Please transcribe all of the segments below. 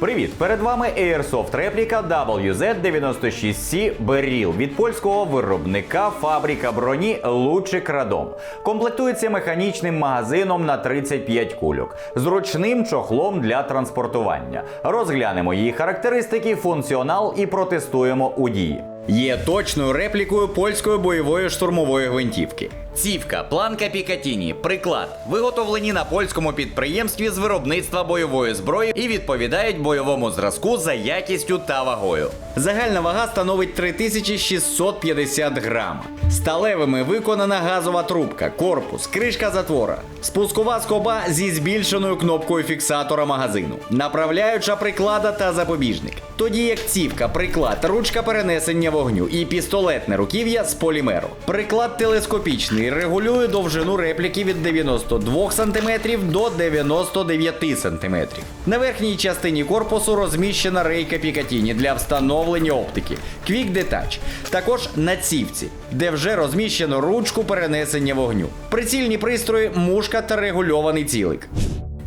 Привіт! Перед вами Airsoft репліка WZ96C Beryl від польського виробника фабрика броні Лучик Радом. Комплектується механічним магазином на 35 кульок, зручним чохлом для транспортування. Розглянемо її характеристики, функціонал і протестуємо у дії. Є точною реплікою польської бойової штурмової гвинтівки. Цівка, планка Пікатіні, приклад, виготовлені на польському підприємстві з виробництва бойової зброї і відповідають бойовому зразку за якістю та вагою. Загальна вага становить 3650 грам. Сталевими виконана газова трубка, корпус, кришка затвора, спускова скоба зі збільшеною кнопкою фіксатора магазину, направляюча приклада та запобіжник. Тоді як цівка, приклад, ручка перенесення вогню і пістолетне руків'я з полімеру. Приклад телескопічний регулює довжину репліки від 92 см до 99 см. На верхній частині корпусу розміщена рейка Пікатіні для встановлення оптики Quick Detach. Також на цівці, де вже розміщено ручку перенесення вогню. Прицільні пристрої, мушка та регульований цілик.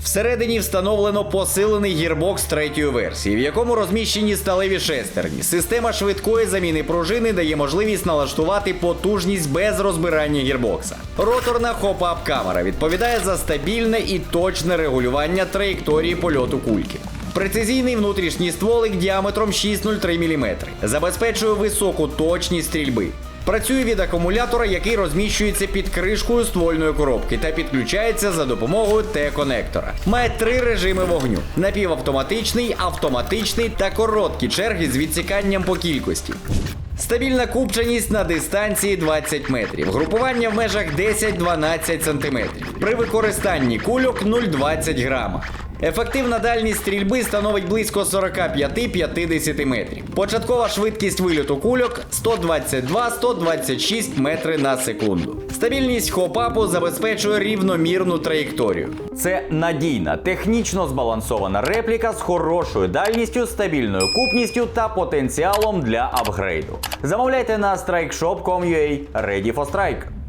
Всередині встановлено посилений гірбокс третьої версії, в якому розміщені сталеві шестерні. Система швидкої заміни пружини дає можливість налаштувати потужність без розбирання гірбокса. Роторна хоп-ап камера відповідає за стабільне і точне регулювання траєкторії польоту кульки. Прецизійний внутрішній стволик діаметром 6,03 мм забезпечує високу точність стрільби. Працює від акумулятора, який розміщується під кришкою ствольної коробки та підключається за допомогою Т-конектора. Має три режими вогню: напівавтоматичний, автоматичний та короткі черги з відсіканням по кількості. Стабільна купченість на дистанції 20 метрів, групування в межах 10-12 см. При використанні кульок 0,20 грама. Ефективна дальність стрільби становить близько 45-50 метрів. Початкова швидкість вильоту кульок 122-126 метри на секунду. Стабільність хопапу забезпечує рівномірну траєкторію. Це надійна, технічно збалансована репліка з хорошою дальністю, стабільною купністю та потенціалом для апгрейду. Замовляйте на strikeshop.com.ua Ready for Strike.